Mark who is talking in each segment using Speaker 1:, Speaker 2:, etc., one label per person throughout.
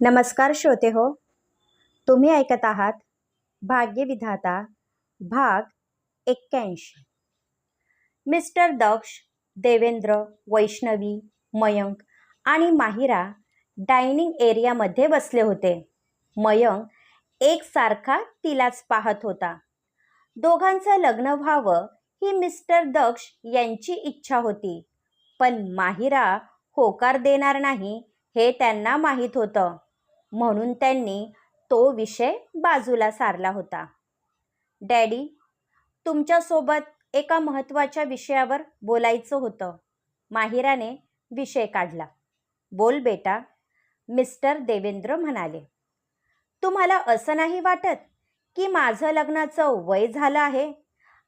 Speaker 1: नमस्कार श्रोते हो तुम्ही ऐकत आहात भाग्यविधाता भाग एक्क्याऐंशी. मिस्टर दक्ष देवेंद्र वैष्णवी मयंक आणि माहिरा डायनिंग एरियामध्ये बसले होते. मयंक एकसारखा तिलाच पाहत होता. दोघांचं लग्न व्हावं ही मिस्टर दक्ष यांची इच्छा होती. पण माहिरा होकार देणार नाही हे त्यांना माहीत होतं. म्हणून त्यांनी तो विषय बाजूला सारला होता. डॅडी तुमच्यासोबत एका महत्त्वाच्या विषयावर बोलायचं होतं. माहिराने विषय काढला. बोल बेटा मिस्टर देवेंद्र म्हणाले. तुम्हाला असं नाही वाटत की माझं लग्नाचं वय झालं आहे?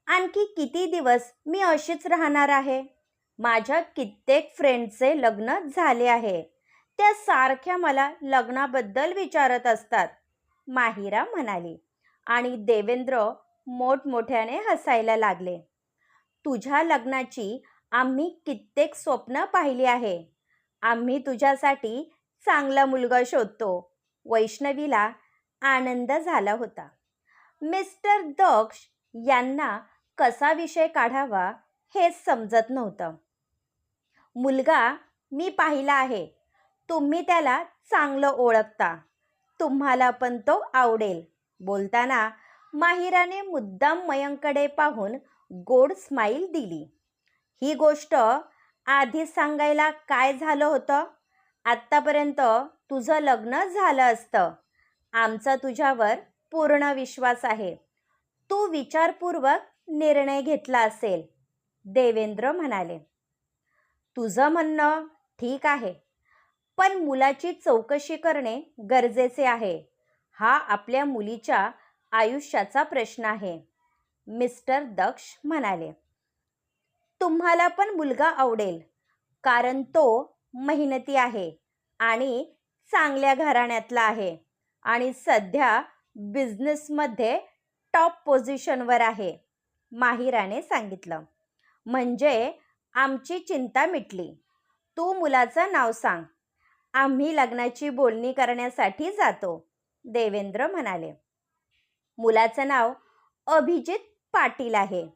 Speaker 1: आणखी किती दिवस मी अशीच राहणार आहे? माझ्या कित्येक फ्रेंडचे लग्न झाले आहे. त्या सारख्या मला लग्नाबद्दल विचारत असतात. माहिरा म्हणाली आणि देवेंद्र मोठमोठ्याने हसायला लागले. तुझ्या लग्नाची आम्ही कित्येक स्वप्न पाहिली आहे. आम्ही तुझ्यासाठी चांगला मुलगा शोधतो. वैष्णवीला आनंद झाला होता. मिस्टर दक्ष यांना कसा विषय काढावा हेच समजत नव्हतं. मुलगा मी पाहिला आहे. तुम्ही त्याला चांगलं ओळखता. तुम्हाला पण तो आवडेल. बोलताना माहिराने मुद्दाम मयंकडे पाहून गोड स्माईल दिली. ही गोष्ट आधीच सांगायला काय झालं होतं? आत्तापर्यंत तुझं लग्न झालं असतं. आमचा तुझ्यावर पूर्ण विश्वास आहे. तू विचारपूर्वक निर्णय घेतला असेल. देवेंद्र म्हणाले. तुझं म्हणणं ठीक आहे. पण मुलाची चौकशी करणे गरजेचे आहे. हा आपल्या मुलीच्या आयुष्याचा प्रश्न आहे. मिस्टर दक्ष म्हणाले. तुम्हाला पण मुलगा आवडेल कारण तो मेहनती आहे आणि चांगल्या घराण्यातला आहे आणि सध्या बिझनेसमध्ये टॉप पोझिशनवर आहे माहिराने सांगितलं. म्हणजे आमची चिंता मिटली. तू मुलाचं नाव सांग. आम्ही लग्नाची बोलणी करण्यासाठी जातो देवेंद्र म्हणाले. मुलाचं नाव अभिजित पाटील आहे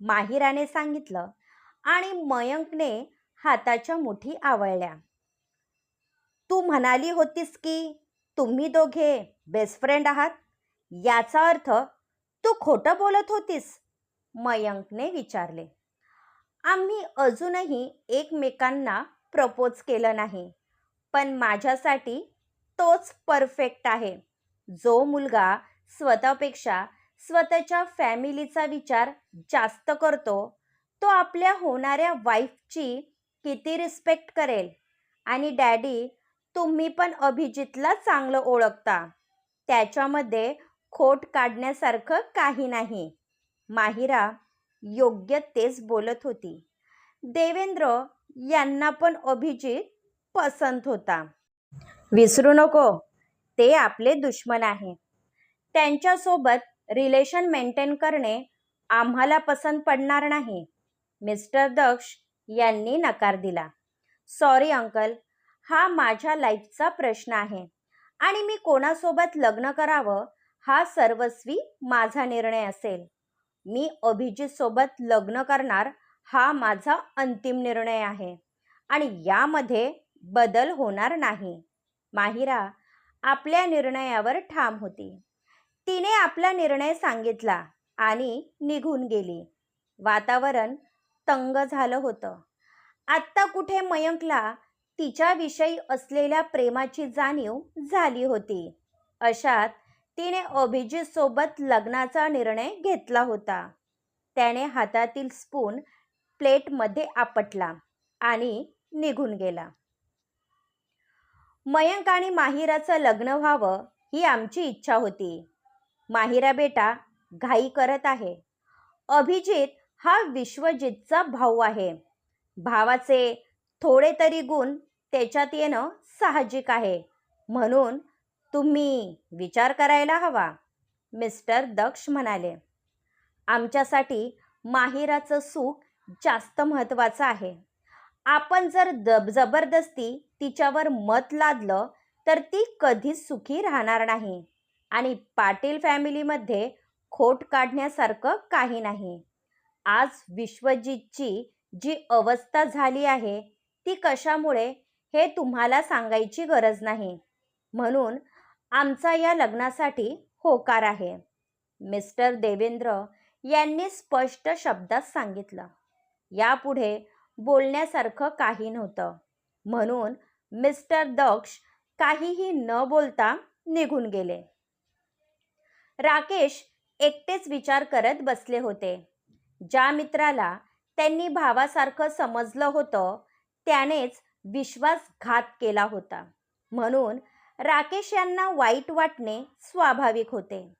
Speaker 1: माहिराने सांगितलं आणि मयंकने हाताच्या मुठी आवळल्या. तू म्हणाली होतीस की तुम्ही दोघे बेस्ट फ्रेंड आहात याचा अर्थ तू खोटं बोलत होतीस मयंकने विचारले. आम्ही अजूनही एकमेकांना प्रपोज केलं नाही. पण माझ्यासाठी तोच परफेक्ट आहे. जो मुलगा स्वतःपेक्षा स्वतःच्या फॅमिलीचा विचार जास्त करतो तो आपल्या होणाऱ्या वाईफची किती रिस्पेक्ट करेल? आणि डॅडी तुम्ही पण अभिजितला चांगलं ओळखता. त्याच्यामध्ये खोट काढण्यासारखं काही नाही. माहिरा योग्य तेच बोलत होती. देवेंद्र यांना पण अभिजित पसंत होता. विसरू नको ते आपले दुश्मन आहे. त्यांच्यासोबत रिलेशन मेंटेन करणे आम्हाला पसंत पडणार नाही. मिस्टर दक्ष यांनी नकार दिला. सॉरी अंकल हा माझ्या लाईफचा प्रश्न आहे आणि मी कोणासोबत लग्न करावं हा सर्वस्वी माझा निर्णय असेल. मी अभिजितसोबत लग्न करणार हा माझा अंतिम निर्णय आहे. आणि यामध्ये बदल होणार नाही. माहिरा आपल्या निर्णयावर ठाम होती. तिने आपला निर्णय सांगितला आणि निघून गेली. वातावरण तंग झालं होतं. आत्ता कुठे मयंकला तिच्याविषयी असलेल्या प्रेमाची जाणीव झाली होती. अशात तिने अभिजितसोबत लग्नाचा निर्णय घेतला होता. त्याने हातातील स्पून प्लेटमध्ये आपटला आणि निघून गेला. मयंक आणि माहिराचं लग्न व्हावं ही आमची इच्छा होती. माहिरा बेटा घाई करत आहे. अभिजित हा विश्वजितचा भाऊ आहे. भावाचे थोडे तरी गुण त्याच्यात येणं साहजिक आहे. म्हणून तुम्ही विचार करायला हवा मिस्टर दक्ष म्हणाले. आमच्यासाठी माहिराचं सुख जास्त महत्त्वाचं आहे. आपण जर दब जबरदस्ती तिच्यावर मत लादलं तर ती कधीच सुखी राहणार नाही. आणि पाटील फॅमिलीमध्ये खोट काढण्यासारखं काही नाही. आज विश्वजितची जी अवस्था झाली आहे ती कशामुळे हे तुम्हाला सांगायची गरज नाही. म्हणून आमचा या लग्नासाठी होकार आहे. मिस्टर देवेंद्र यांनी स्पष्ट शब्दात सांगितलं. यापुढे बोलण्यासारखं काही नव्हतं. म्हणून मिस्टर दक्ष काहीही न बोलता निघून गेले. राकेश एकटेच विचार करत बसले होते. ज्या मित्राला त्यांनी भावासारखं समजलं होतं त्यानेच विश्वासघात केला होता. म्हणून राकेश यांना वाईट वाटणे स्वाभाविक होते.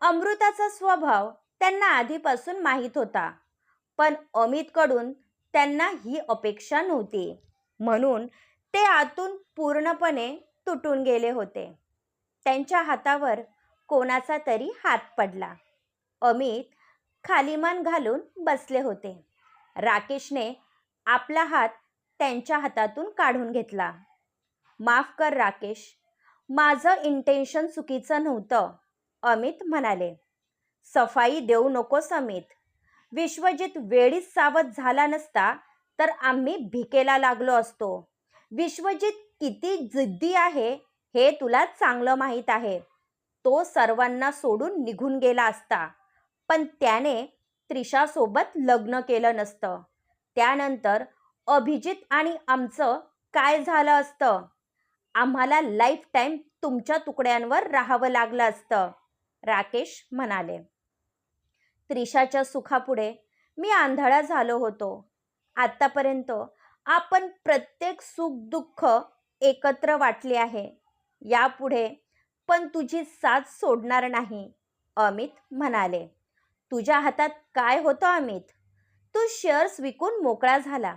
Speaker 1: अमृताचा स्वभाव त्यांना आधीपासून माहीत होता. पण अमितकडून त्यांना ही अपेक्षा नव्हती. म्हणून ते आतून पूर्णपणे तुटून गेले होते. त्यांच्या हातावर कोणाचा तरी हात पडला. अमित खालीमान घालून बसले होते. राकेशने आपला हात त्यांच्या हातातून काढून घेतला. माफ कर राकेश. माझं इंटेन्शन चुकीचं नव्हतं अमित म्हणाले. सफाई देऊ नकोस अमित. विश्वजित वेळीच सावध झाला नसता तर आम्ही भिकेला लागलो असतो. विश्वजित किती जिद्दी आहे हे तुला चांगलं माहीत आहे. तो सर्वांना सोडून निघून गेला असता. पण त्याने त्रिशासोबत लग्न केलं नसतं. त्यानंतर अभिजित आणि आमचं काय झालं असतं? आम्हाला लाईफ टाईम तुमच्या तुकड्यांवर राहावं लागलं असतं राकेश म्हणाले. त्रिशाच्या सुखापुढे मी आंधळा झालो होतो. आत्तापर्यंत आपण प्रत्येक सुख दुःख एकत्र वाटले आहे. यापुढे पण तुझी साथ सोडणार नाही अमित म्हणाले. तुझ्या हातात काय होतं अमित? तू शेअर्स विकून मोकळा झाला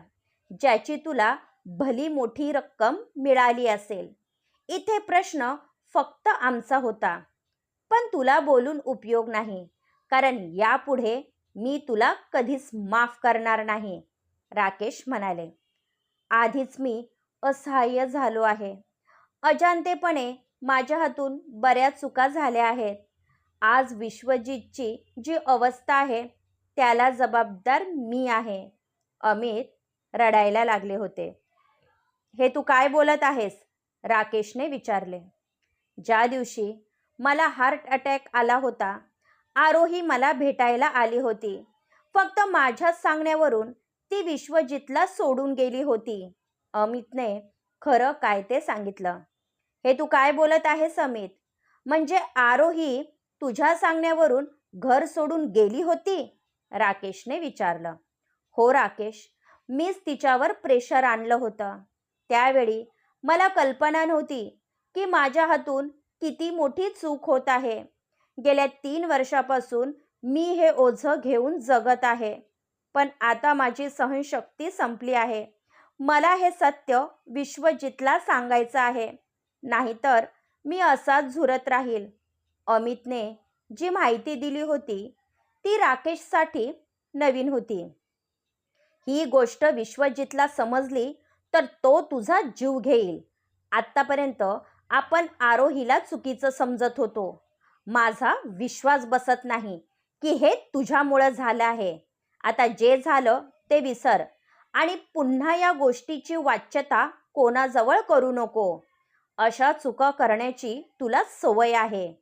Speaker 1: ज्याची तुला भली मोठी रक्कम मिळाली असेल. इथे प्रश्न फक्त आमचा होता. पण तुला बोलून उपयोग नाही. कारण यापुढे मी तुला कधीच माफ करणार नाही राकेश म्हणाले. आधीच मी असहाय्य झालो आहे. अजाणतेपणे माझ्या हातून बऱ्याच चुका झाल्या आहेत. आज विश्वजितची जी अवस्था आहे त्याला जबाबदार मी आहे. अमित रडायला लागले होते. हे तू काय बोलत आहेस? राकेशने विचारले. ज्या दिवशी मला हार्ट अटॅक आला होता आरोही मला भेटायला आली होती. फक्त माझ्याच सांगण्यावरून ती विश्वजितला सोडून गेली होती. अमितने खरं काय ते सांगितलं. हे तू काय बोलत आहेस अमित? म्हणजे आरोही तुझ्या सांगण्यावरून घर सोडून गेली होती? राकेशने विचारलं. हो राकेश. मीच तिच्यावर प्रेशर आणलं होतं. त्यावेळी मला कल्पना नव्हती की माझ्या हातून किती मोठी चूक होत आहे. गेल्या तीन वर्षापासून मी हे ओझं घेऊन जगत आहे. पण आता माझी सहनशक्ती संपली आहे. मला हे सत्य विश्वजितला सांगायचं आहे. नाहीतर मी असाच झुरत राहील. अमितने जी माहिती दिली होती ती राकेशसाठी नवीन होती. ही गोष्ट विश्वजितला समजली तर तो तुझा जीव घेईल. आत्तापर्यंत आपण आरोहीला चुकीचं समजत होतो. माझा विश्वास बसत नाही की हे तुझ्यामुळं झालं आहे. आता जे झालं ते विसर आणि पुन्हा या गोष्टीची वाच्यता कोणाजवळ करू नको. अशा चुका करण्याची तुला सवय आहे.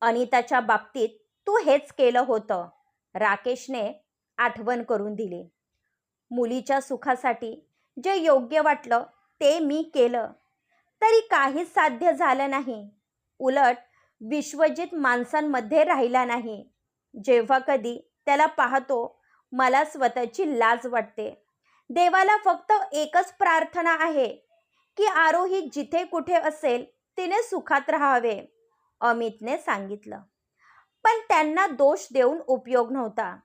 Speaker 1: अनिताच्या बाबतीत तू हेच केलं होतं. राकेशने आठवण करून दिली. मुलीच्या सुखासाठी जे योग्य वाटलं ते मी केलं. तरी काहीच साध्य झालं नाही. उलट विश्वजित माणसांमध्ये राहिला नाही. जेव्हा कधी त्याला पाहतो मला स्वतःची लाज वाटते. देवाला फक्त एकच प्रार्थना आहे की आरोही जिथे कुठे असेल तिने सुखात राहावे अमितने सांगितलं. पण त्यांना दोष देऊन उपयोग नव्हता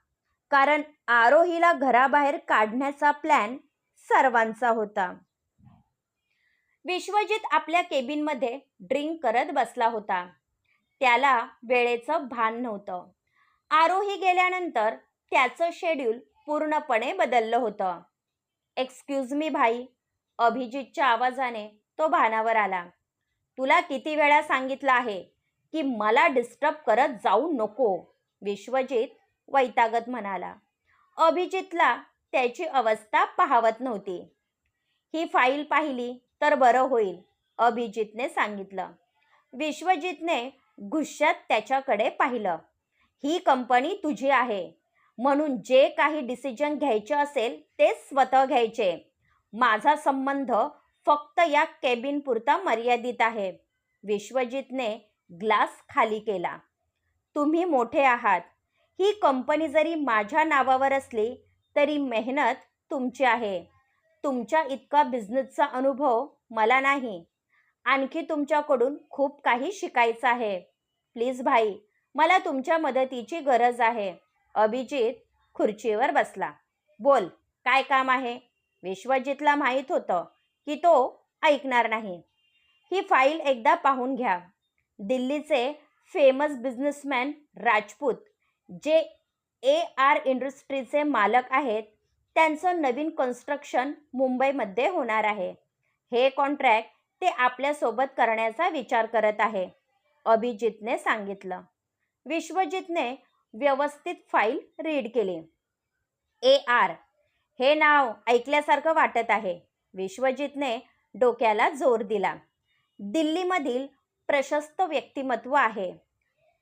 Speaker 1: कारण आरोहीला घराबाहेर काढण्याचा प्लॅन सर्वांचा होता. विश्वजित आपल्या केबिनमध्ये ड्रिंक करत बसला होता. त्याला वेळेचं भान नव्हतं. आरोही गेल्यानंतर त्याचं शेड्यूल पूर्णपणे बदललं होतं. एक्सक्यूज मी भाई. अभिजितच्या आवाजाने तो भानावर आला. तुला किती वेळा सांगितलं आहे की मला डिस्टर्ब करत जाऊ नको? विश्वजित वैतागत म्हणाला. अभिजितला त्याची अवस्था पाहवत नव्हती. ही फाईल पाहिली तर बरं होईल अभिजितने सांगितलं. विश्वजितने गुस्स्यात त्याच्याकडे पाहिलं. ही कंपनी तुझी आहे. म्हणून जे काही डिसिजन घ्यायचे असेल ते स्वतः घ्यायचे. माझा संबंध फक्त या केबिन पुरता मर्यादित आहे. विश्वजितने ग्लास खाली केला. तुम्ही मोठे आहात. ही कंपनी जरी माझ्या नावावर असली तरी मेहनत तुमची आहे. तुमच्या इतका बिझनेसचा अनुभव मला नाही. आणखी तुमच्याकडून खूप काही शिकायचं आहे. प्लीज भाई मला तुमच्या मदतीची गरज आहे. अभिजित खुर्चीवर बसला. बोल काय काम आहे? विश्वजितला माहीत होतं की तो ऐकणार नाही. ही फाईल एकदा पाहून घ्या. दिल्लीचे फेमस बिझनेसमॅन राजपूत जे ए आर इंडस्ट्रीचे मालक आहेत त्यांचं नवीन कन्स्ट्रक्शन मुंबईमध्ये होणार आहे. हे कॉन्ट्रॅक्ट ते आपल्यासोबत करण्याचा विचार करत आहे. अभिजितने सांगितलं. विश्वजितने व्यवस्थित फाईल रीड केली. ए आर हे नाव ऐकल्यासारखं वाटत आहे. विश्वजितने डोक्याला जोर दिला. दिल्लीमधील प्रशस्त व्यक्तिमत्व आहे.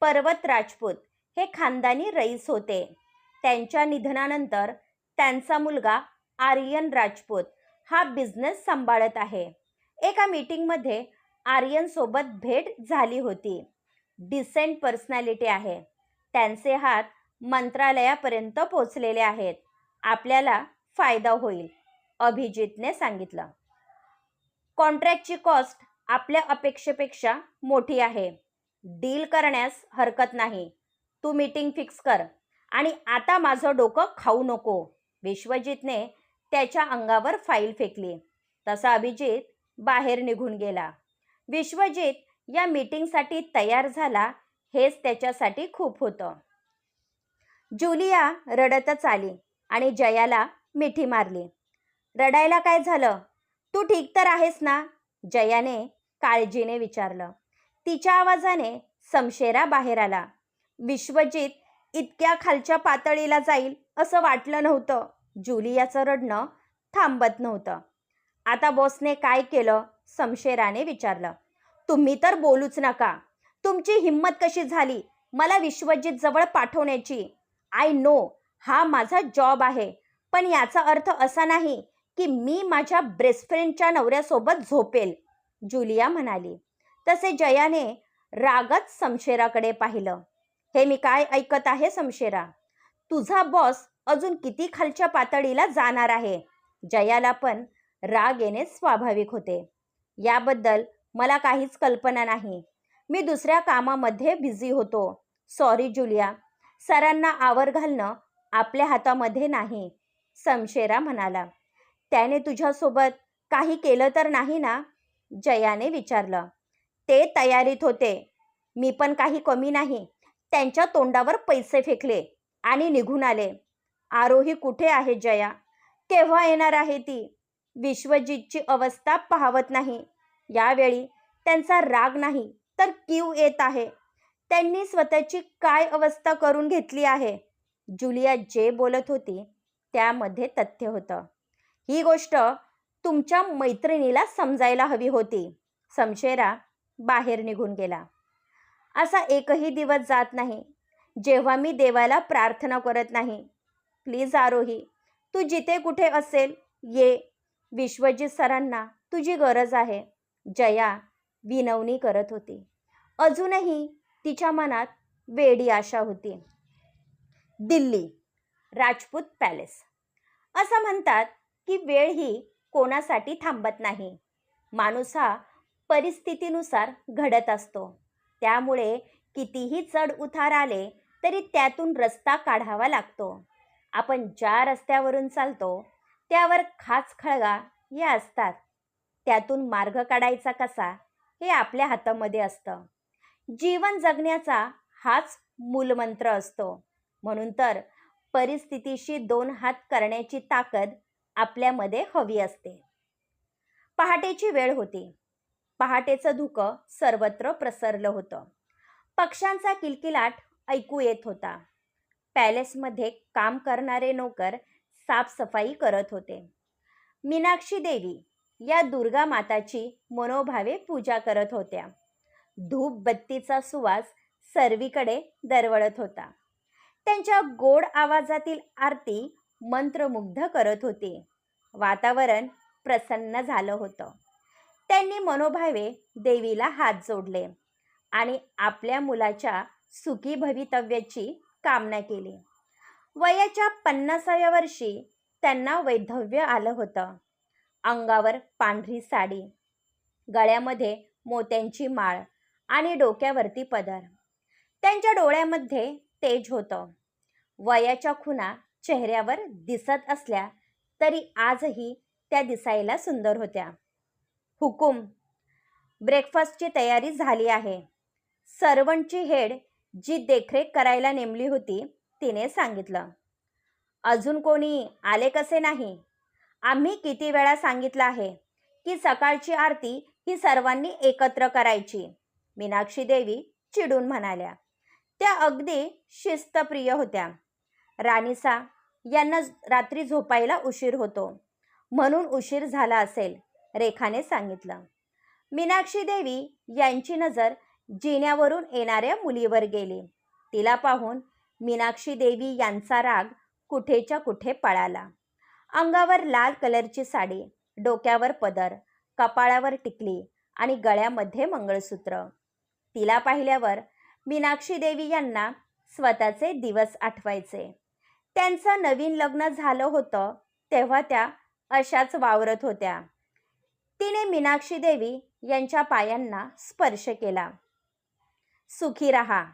Speaker 1: पर्वत राजपूत हे खानदानी रईस होते. त्यांच्या निधनानंतर त्यांचा मुलगा आर्यन राजपूत हा बिझनेस सांभाळत आहे. एका मीटिंगमध्ये आर्यनसोबत भेट झाली होती. डिसेंट पर्सनॅलिटी आहे. त्यांचे हात मंत्रालयापर्यंत पोचलेले आहेत. आपल्याला फायदा होईल अभिजितने सांगितलं. कॉन्ट्रॅक्टची कॉस्ट आपल्या अपेक्षेपेक्षा मोठी आहे. डील करण्यास हरकत नाही. तू मीटिंग फिक्स कर आणि आता माझं डोकं खाऊ नको. विश्वजितने त्याच्या अंगावर फाईल फेकली. तसा अभिजित बाहेर निघून गेला. विश्वजित या मीटिंगसाठी तयार झाला हेच त्याच्यासाठी खूप होतं. जुलिया रडतच आली आणि जयाला मिठी मारली. रडायला काय झालं? तू ठीक तर आहेस ना? जयाने काळजीने विचारलं. तिच्या आवाजाने समशेरा बाहेर आला. विश्वजित इतक्या खालच्या पातळीला जाईल असं वाटलं नव्हतं. जुलियाचं रडणं थांबत नव्हतं. आता बॉसने काय केलं? समशेराने विचारलं. तुम्ही तर बोलूच नका. तुमची हिंमत कशी झाली? मला विश्वजित जवळ पाठवण्याची. आय नो हा माझा जॉब आहे. पण याचा अर्थ असा नाही की मी माझ्या बेस्टफ्रेंडच्या नवऱ्यासोबत झोपेल. जुलिया म्हणाली. तसे जयाने रागत समशेराकडे पाहिलं. हे मी काय ऐकत आहे समशेरा तुझा बॉस अजून किती खालच्या पातळीला जाणार आहे? जयाला पण राग येणे स्वाभाविक होते. याबद्दल मला काहीच कल्पना नाही. मी दुसऱ्या कामामध्ये बिझी होतो. Sorry Julia. सरांना आवर घालणं आपल्या हातामध्ये नाही समशेरा म्हणाला. त्याने तुझ्यासोबत काही केलं तर नाही ना? जयाने विचारलं. ते तयारीत होते. मी पण काही कमी नाही. त्यांच्या तोंडावर पैसे फेकले आणि निघून आले. आरोही कुठे आहे जया? केव्हा येणार आहे ती? विश्वजितची अवस्था पाहवत नाही. यावेळी त्यांचा राग नाही तर कीव येत आहे. त्यांनी स्वतःची काय अवस्था करून घेतली आहे? जुलिया जे बोलत होती त्यामध्ये तथ्य होतं. ही गोष्ट तुमच्या मैत्रिणीला समजायला हवी होती. समशेरा बाहेर निघून गेला. असा एकही दिवस जात नाही. जेव्हा मी देवाला प्रार्थना करत नाही. प्लीज आरोही तू जिथे कुठे असेल ये. विश्वजित सरांना तुझी गरज आहे. जया विनवणी करत होती. अजूनही तिच्या मनात वेडी आशा होती. दिल्ली राजपूत पॅलेस. असं म्हणतात की वेळ ही कोणासाठी थांबत नाही. माणूस हा परिस्थितीनुसार घडत असतो. त्यामुळे कितीही चढ उतार आले तरी त्यातून रस्ता काढावा लागतो. आपण ज्या रस्त्यावरून चालतो त्यावर खाच खळगा या असतात. त्यातून मार्ग काढायचा कसा हे आपल्या हातामध्ये असतं. जीवन जगण्याचा हाच मूलमंत्र असतो. म्हणून तर परिस्थितीशी दोन हात करण्याची ताकद आपल्यामध्ये हवी असते. पहाटेची वेळ होती. पहाटेचं धुकं सर्वत्र प्रसरलं होतं. पक्ष्यांचा किलकिलाट ऐकू येत होता. पॅलेसमध्ये काम करणारे नोकर साफसफाई करत होते. मीनाक्षी देवी या दुर्गा माताची मनोभावे पूजा करत होत्या. धूप बत्तीचा सुवास सर्वीकडे दरवळत होता. त्यांच्या गोड आवाजातील आरती मंत्रमुग्ध करत होती. वातावरण प्रसन्न झालं होतं. त्यांनी मनोभावे देवीला हात जोडले आणि आपल्या मुलाच्या सुखी भवितव्याची कामना केली. वयाच्या पन्नासाव्या वर्षी त्यांना वैधव्य आलं होतं. अंगावर पांढरी साडी गळ्यामध्ये मोत्यांची माळ आणि डोक्यावरती पदर. त्यांच्या डोळ्यामध्ये तेज होतं. वयाच्या खुणा चेहऱ्यावर दिसत असल्या तरी आजही त्या दिसायला सुंदर होत्या. हुकूम ब्रेकफास्टची तयारी झाली आहे. सर्वंटची हेड जी देखरेख करायला नेमली होती तिने सांगितलं. अजून कोणी आले कसे नाही? आम्ही किती वेळा सांगितलं आहे की सकाळची आरती ही सर्वांनी एकत्र करायची. मीनाक्षी देवी चिडून म्हणाल्या. त्या अगदी शिस्तप्रिय होत्या. राणीसा यांना रात्री झोपायला उशीर होतो. म्हणून उशीर झाला असेल रेखाने सांगितलं. मीनाक्षी देवी यांची नजर जिन्यावरून येणाऱ्या मुलीवर गेली. तिला पाहून मीनाक्षी देवी यांचा राग कुठेच्या कुठे पळाला? अंगावर लाल कलरची साडी डोक्यावर पदर कपाळावर टिकली आणि गळ्यामध्ये मंगळसूत्र. तिला पाहिल्यावर मीनाक्षी देवी यांना स्वतःचे दिवस आठवायचे. त्यांचं नवीन लग्न झालं होतं तेव्हा त्या अशाच वावरत होत्या. तिने मीनाक्षी देवी यांच्या पायांना स्पर्श केला. सुखी रहा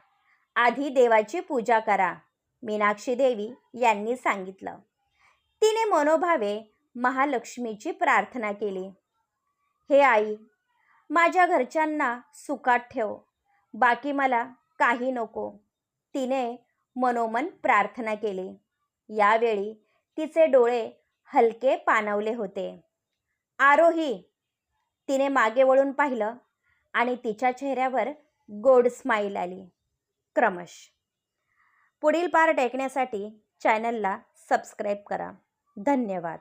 Speaker 1: आधी देवाची पूजा करा मीनाक्षी देवी यांनी सांगितलं. तिने मनोभावे महालक्ष्मीची प्रार्थना केली. हे आई माझ्या घरच्यांना सुखात ठेव बाकी मला काही नको. तिने मनोमन प्रार्थना केली. यावेळी तिचे डोळे हलके पाणवले होते. आरोही तिने मागे वळून पाहिलं आणि तिच्या चेहऱ्यावर गोड स्माईल आली. क्रमश. पुढील पार्ट ऐकण्यासाठी चॅनलला सबस्क्राईब करा. धन्यवाद.